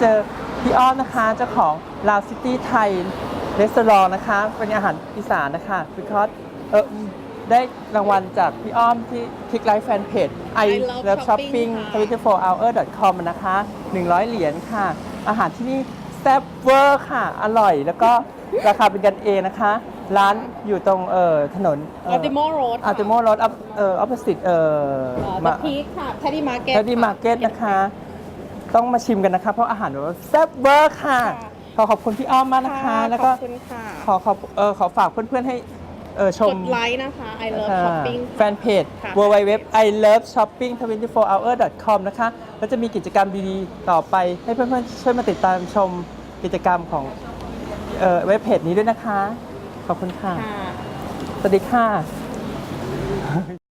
เจอพี่อ้อมนะคะเจ้าของลาวซิตี้ไทยรีสอร์ทนะคะ เป็นอาหารอีสานนะคะพี่คอสเออได้รางวัลจากพี่อ้อมที่คลิกไลฟ์แฟนเพจ I I love love shopping shopping ค่ะ24 hour com นะคะ 100 เหรียญค่ะ อาหารที่นี่แซ่บเวอร์ค่ะ อร่อยแล้วก็ราคาเป็นกันเองนะคะ ร้านอยู่ตรงเอ่อถนนอัลติโมโรดอัลติโมรถเอ่อออปสิตเอ่อมาพีคค่ะแทดดี้มาร์เก็ตแคดดี้มาร์เก็ตนะคะ ต้องมาชิมกันนะคะ เพราะอาหารแบบว่าแซ่บเวอร์ค่ะค่ะขอขอบคุณพี่อ้อมมากนะคะ แล้วก็ขอบคุณค่ะ ขอขอเออขอฝากเพื่อนๆให้เออชกมดไลค์นะคะ I love อ่า shopping แฟนเพจค่ะ www i love shopping 24 hour com นะคะแล้วจะมีกิจกรรมดีๆ ต่อไปให้เพื่อนๆช่วยมาติดตามชมกิจกรรมของเอ่อเว็บเพจนี้ด้วยนะคะ ขอบคุณค่ะค่ะสวัสดีค่ะ